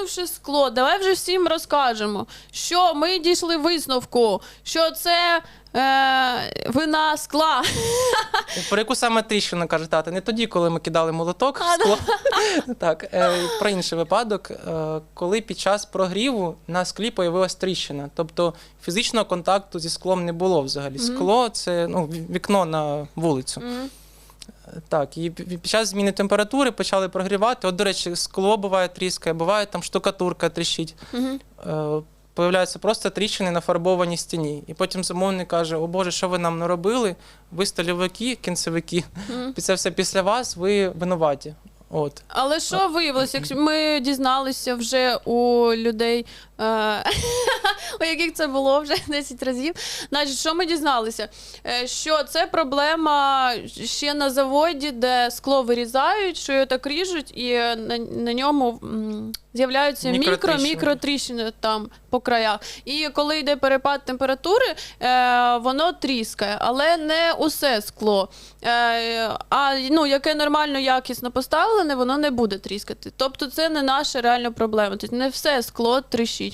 бахнувши скло, давай вже всім розкажемо, що ми дійшли висновку, що це е, вина скла. Про яку саме тріщину каже тата? Не тоді, коли ми кидали молоток в скло. так, е, про інший випадок, е, коли під час прогріву на склі появилась тріщина. Тобто фізичного контакту зі склом не було взагалі. Скло це ну, вікно на вулицю. Так, і під час зміни температури почали прогрівати. От, до речі, скло буває тріскає, буває там штукатурка тріщить. Е, Появляються просто тріщини на фарбованій стіні. І потім замовник каже: О Боже, що ви нам наробили? Ви стольовики, кінцевики. Мгм. Це все після вас, ви винуваті. От. Але що виявилося, якщо ми дізналися вже у людей, е, у яких це було вже 10 разів. Значить, що ми дізналися? Е, Що це проблема ще на заводі, де скло вирізають, що його так ріжуть, і на, на ньому з'являються Мікротріщини. мікро-мікротріщини там по краях. І коли йде перепад температури, е, воно тріскає, але не усе скло. Е, а ну, яке нормально якісно поставлене, воно не буде тріскати. Тобто це не наша реальна проблема. Тобто не все скло тріщить.